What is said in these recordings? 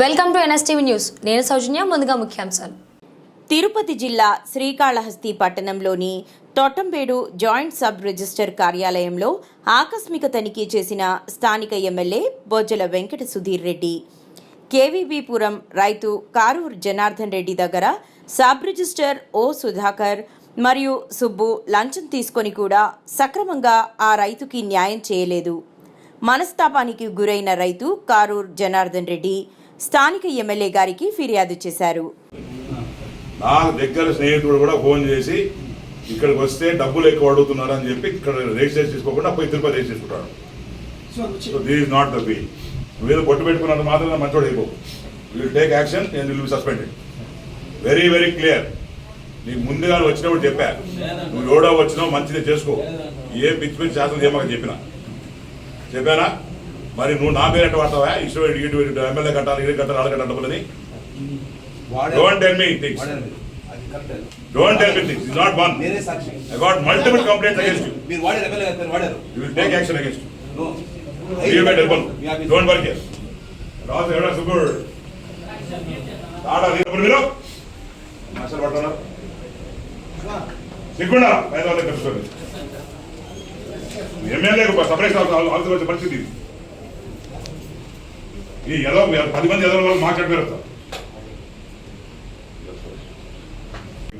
Welcome to NSTV news. నేను సౌజన్య ముందుగా ముఖ్యాంశాలు. తిరుపతి జిల్లా శ్రీకాళహస్తి పట్టణంలోని తోటంబేడు జాయింట్ సబ్ రిజిస్టర్ కార్యాలయంలో ఆకస్మిక తనిఖీ చేసిన స్థానిక ఎమ్మెల్యే బొజ్జల వెంకట సుధీర్ రెడ్డి. కేవీబీపురం రైతు కారూర్ జనార్దన్ రెడ్డి దగ్గర సబ్ రిజిస్టర్ ఓ సుధాకర్ మరియు సుబ్బు లంచం తీసుకొని కూడా సక్రమంగా ఆ రైతుకి న్యాయం చేయలేదు. మనస్తాపానికి గురైన రైతు కారూర్ జనార్దన్ రెడ్డి స్థానిక ఎమ్మెల్యే గారికి ఫిర్యాదు చేశారు. నాకు దగ్గర స్నేహితుడు కూడా ఫోన్ చేసి ఇక్కడికి వస్తే డబ్బులు ఎక్కువ అడుగుతున్నారు అని చెప్పి ఇక్కడ రిజిస్టర్ చేసుకోకుండా పోయి తిరుపతి రిజిస్టర్ చేసుకుంటాడు so this is not the way నువ్వేదో పొట్టు పెట్టుకున్నంత మాత్రం మంచోడు అయిపోవు will take action and will be suspended very very clear నీకు ముందుగా వచ్చినప్పుడు చెప్పా. నువ్వు ఎవడో వచ్చినావు మంచిదే చేసుకో. ఏ పిచ్చి పిచ్చి శాసనం చేయమని చెప్పిన. చెప్పానా? మరి నువ్వు నా పేరు ఎట్ట వాడతావా ఇష్టం ఇటు ఇటు ఎమ్మెల్యే కట్టాలి ఇది కట్టాలి కట్టాలి డబ్బులని don't tell me things don't tell me things not one నేనే సాక్షి. I got multiple complaints against you మీరు వాడారు ఎమ్మెల్యే గారు వాడారు? You will take action against no you me don't work here Raju ఎవడా? సుగుడ్ ఆడ ఇప్పుడు మీరు? అసలు సిగ్గుండా? పేదవాళ్ళకి తెలుసుకోండి సపరేట్ పరిస్థితి ఇది. ఈ ఎదో పది మంది ఎదో వాళ్ళు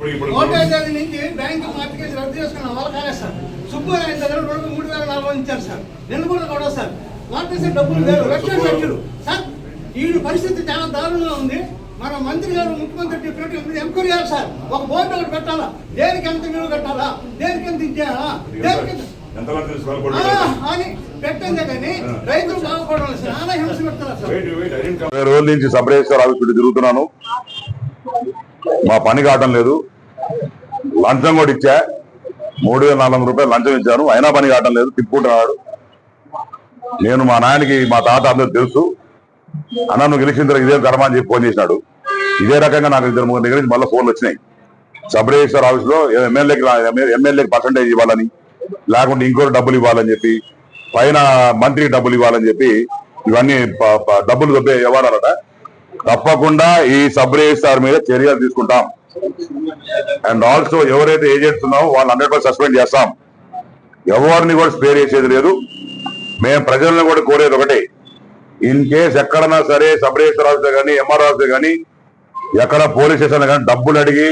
ఇప్పుడు ఇప్పుడు తేదీ నుంచి బ్యాంకు రద్దు చేసుకున్న వాళ్ళు కాలేదు సార్. సుబ్బరాయన దగ్గర రెండు మూడు వేల ఇచ్చారు సార్. కూడా కూడా సార్. డబ్బులు వేరు లక్షలు లక్షలు. సార్ ఈ పరిస్థితి చాలా దారుణంగా ఉంది. మన మంత్రి గారు ముఖ్యమంత్రి చెప్పినట్టు ఎంక్వైరీ చేయాలి సార్. ఒక బోర్డు ఒకటి పెట్టాలా? దేనికి ఎంత విలువ కట్టాలా? దేనికి ఎంత ఇచ్చేయాలా దేనికి ఎంత- తీసుకోవాలి రోజుల నుంచి సబ్ రిజిస్టర్ ఆఫీస్ తిరుగుతున్నాను. మా పని కావటం లేదు. లంచం కూడా ఇచ్చా. మూడు వేల నాలుగు వందల రూపాయలు లంచం ఇచ్చాను. అయినా పని కావటం లేదు. తిప్పుకుంటున్నాడు. నేను మా నాయనకి మా తాత అందరూ తెలుసు. అన్న నువ్వు గెలిచిన తర్వాత ఇదే ధర్మా అని చెప్పి ఫోన్ చేసినాడు. ఇదే రకంగా నాకు ఇద్దరు ముగ్గురు దగ్గర నుంచి మళ్ళీ ఫోన్లు వచ్చినాయి. సబ్ రిజిస్టర్ ఆఫీస్లో ఎమ్మెల్యేకి ఎమ్మెల్యేకి పర్సంటేజ్ ఇవ్వాలని. లేకుంటే ఇంకోటి డబ్బులు ఇవ్వాలని చెప్పి పైన మంత్రికి డబ్బులు ఇవ్వాలని చెప్పి ఇవన్నీ డబ్బులు దొబ్బే వ్యవహారాలట. తప్పకుండా ఈ సబ్ రిజిస్టార్ మీద చర్యలు తీసుకుంటాం. అండ్ ఆల్సో ఎవరైతే ఏజెంట్స్ ఉన్నారో వాళ్ళు హండ్రెడ్ పర్సెంట్ సస్పెండ్ చేస్తాం. ఎవరిని కూడా స్పేర్ చేసేది లేదు. మేము ప్రజలను కూడా కోరేది ఒకటే. ఇన్ కేస్ ఎక్కడన్నా సరే సబ్ రిజిస్టర్ ఆఫీసర్ కానీ ఎంఆర్ ఆఫీసర్ కానీ ఎక్కడ పోలీస్ స్టేషన్ కానీ డబ్బులు అడిగి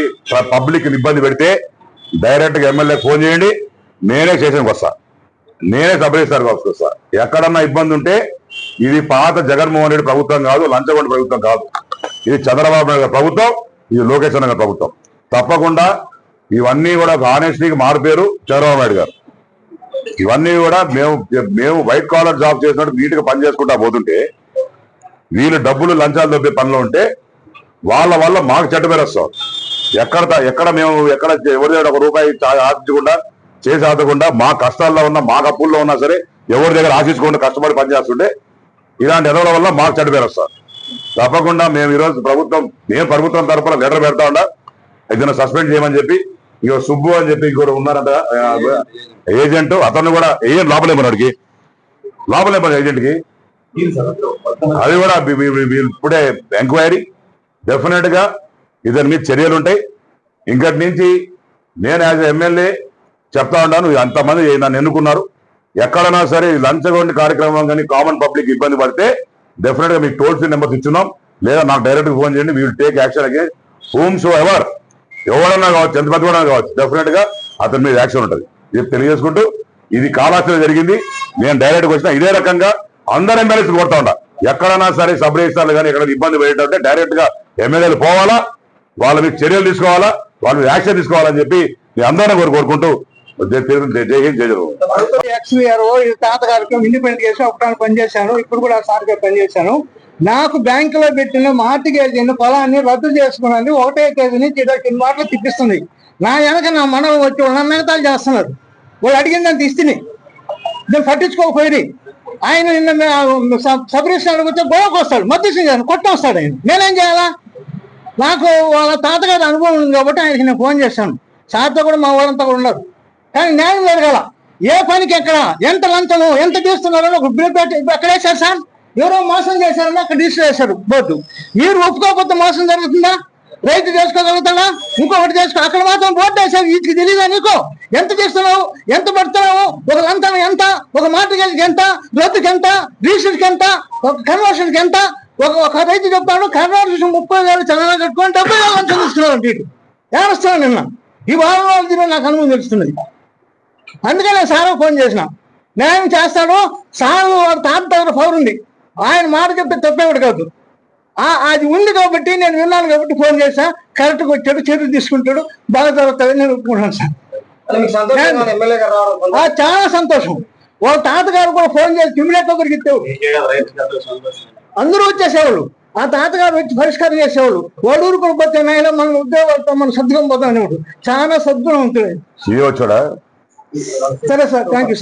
పబ్లిక్ ఇబ్బంది పెడితే డైరెక్ట్గా ఎమ్మెల్యే ఫోన్ చేయండి. నేనే స్టేషన్కి వస్తా నేనే సబ్ రిజిస్టర్ ఆఫీస్కి వస్తా ఎక్కడన్నా ఇబ్బంది ఉంటే ఇది పాత జగన్మోహన్ రెడ్డి ప్రభుత్వం కాదు లంచగొండ ప్రభుత్వం కాదు. ఇది చంద్రబాబు నాయుడు గారి ప్రభుత్వం ఇది లోకేష్ అన్న గారి ప్రభుత్వం. తప్పకుండా ఇవన్నీ కూడా ఆనెస్టీకి మారిపోయారు చంద్రబాబు నాయుడు గారు. ఇవన్నీ కూడా మేము మేము వైట్ కాలర్ జాబ్ చేసినట్టు నీట్గా పని చేసుకుంటా పోతుంటే వీళ్ళు డబ్బులు లంచాలు దొబ్బే పనిలో ఉంటే వాళ్ళ వల్ల మాకు చెడ్డ పేరు వస్తాం ఎక్కడ ఎక్కడ మేము ఎక్కడ ఎవరి ఒక రూపాయి చా- ఆశించకుండా చేసేదకుండా మా కష్టాల్లో ఉన్న మా అప్పుల్లో ఉన్నా సరే ఎవరి దగ్గర ఆశించుకుంటూ కష్టపడి పనిచేస్తుంటే ఇలాంటి ఎదవల వల్ల మాకు చెడ్డ పేరు వస్తారు తప్పకుండా మేము ఈరోజు ప్రభుత్వం మేము ప్రభుత్వం తరపున లెటర్ పెడతా ఉండ ఏదైనా సస్పెండ్ చేయమని చెప్పి ఇగో సుబ్బు అని చెప్పి ఇంకోటి ఉన్నారంట ఏజెంట్ అతను కూడా ఏజెంట్ లోపలేమన్నాడికి లోపలేమన్నారు ఏజెంట్కి అది కూడా ఇప్పుడే ఎంక్వైరీ డెఫినెట్గా ఇద్దరి మీద చర్యలు ఉంటాయి ఇంకటి నుంచి నేను యాజ్ ఎమ్మెల్యే చెప్తా ఉన్నాను అంతమంది నన్ను ఎన్నుకున్నారు? ఎక్కడైనా సరే లంచగొండి కార్యక్రమం కానీ కామన్ పబ్లిక్ ఇబ్బంది పడితే డెఫినెట్గా మీకు టోల్ ఫ్రీ నెంబర్స్ ఇచ్చున్నాం. లేదా నాకు డైరెక్ట్ ఫోన్ చేయండి we'll take action whomsoever ఎవరన్నా కావచ్చు ఎంత పెద్ద కావచ్చు డెఫినెట్గా అతని మీద యాక్షన్ ఉంటుంది. ఇది తెలియజేసుకుంటూ ఇది కాలాస్త్రం జరిగింది. నేను డైరెక్ట్గా వచ్చిన ఇదే రకంగా అందరు ఎమ్మెల్యేస్ కొడతా ఉంటా ఎక్కడైనా సరే సబ్ రిజిస్టార్లు కానీ ఎక్కడ ఇబ్బంది పెట్టేటంటే డైరెక్ట్గా ఎమ్మెల్యేలు పోవాలా వాళ్ళ మీద చర్యలు తీసుకోవాలా వాళ్ళ మీద యాక్షన్ తీసుకోవాలని చెప్పి మీ అందరినీ కోరు కోరుకుంటూ జై జై- జై హింద్ జై ఈ తాతగారికి ఇండిపెండెంట్ చేసి ఒకటాన్ని పనిచేశాను ఇప్పుడు కూడా సార్ గారు పనిచేశాను నాకు బ్యాంకులో పెట్టిన మార్టిగేజ్ పొలాన్ని రద్దు చేసుకున్నది ఒకటే తేదీ నుంచి ఇరవై కింద మాటలు తిప్పిస్తుంది. నా వెనక నా మనం వచ్చి వాళ్ళ మిగతాలు చేస్తున్నారు. వాళ్ళు అడిగిందని ఇస్తుంది. నేను పట్టించుకోకపోయి ఆయన నిన్న మే- సబ్- సబ్ రిజిస్టర్ వచ్చి గోవకు వస్తాడు. కొట్టొస్తాడు ఆయన. నేనేం చేయాలా? నాకు వాళ్ళ తాతగారి అనుభవం ఉంది కాబట్టి ఆయనకి నేను ఫోన్ చేశాను. సార్తో కూడా మా వాళ్ళంతా కూడా ఉన్నారు. కానీ న్యాయం జరగాల ఏ పనికి ఎక్కడ? ఎంత లంచము ఎంత తీస్తున్నారని ఒక బిల్ పెట్టి ఎక్కడ వేశారు సార్? ఎవరో మోసం చేశారని అక్కడ రిజిస్టర్ చేశారు బోర్డు. మీరు ఒప్పుకోకపోతే మోసం జరుగుతుందా? రైతు చేసుకోగలుగుతాడా? ఇంకొకటి చేసుకో అక్కడ మాత్రం బోర్డు వేశారు. వీటికి తెలియదా నీకు? ఎంత తీస్తున్నావు? ఎంత పడుతున్నావు? ఒక లంచం ఎంత? ఒక మార్టిగేజ్కి ఎంత? రద్దుకి ఎంత? రిజిస్టర్కి ఎంత? ఒక కన్వర్షన్కి ఎంత? ఒక ఒక రైతు చెప్తాడు కన్వర్షన్ ముప్పై వేలు చందన కట్టుకొని డెబ్బై వేలు లంచం తీసుకున్నాడు వీటి ఏమొస్తున్నాను నిన్న. ఈ వారం రోజుల నాకు అనుభవం తెలుస్తున్నది. అందుకే నేను సార్ ఫోన్ చేసిన. న్యాయం చేస్తాడు సార్ వాడు తాత దగ్గర పవర్ ఉంది ఆయన మాట చెప్తే తప్పేవాడు కాదు. ఆ అది ఉంది కాబట్టి నేను విన్నాను కాబట్టి ఫోన్ చేశా. కరెక్ట్గా వచ్చాడు చర్యలు తీసుకుంటాడు బాగా జరుగుతుంది నేను ఒప్పుకుంటాను సార్. ఆ, చాలా సంతోషం. వాళ్ళ తాతగారు కూడా ఫోన్ చేసి ఒకరికి ఇచ్చేవాడు అందరూ వచ్చేసేవాళ్ళు. ఆ తాతగారు వచ్చి పరిష్కారం చేసేవాళ్ళు. వాడు ఊరుకుని పోతే నాయన మన ఉద్యోగాలతో మనం సర్దుకొని పోతాం అనేవాడు చాలా సద్గుణవంతుడే. సీఏ వచ్చాడా సరే సార్ థ్యాంక్ యూ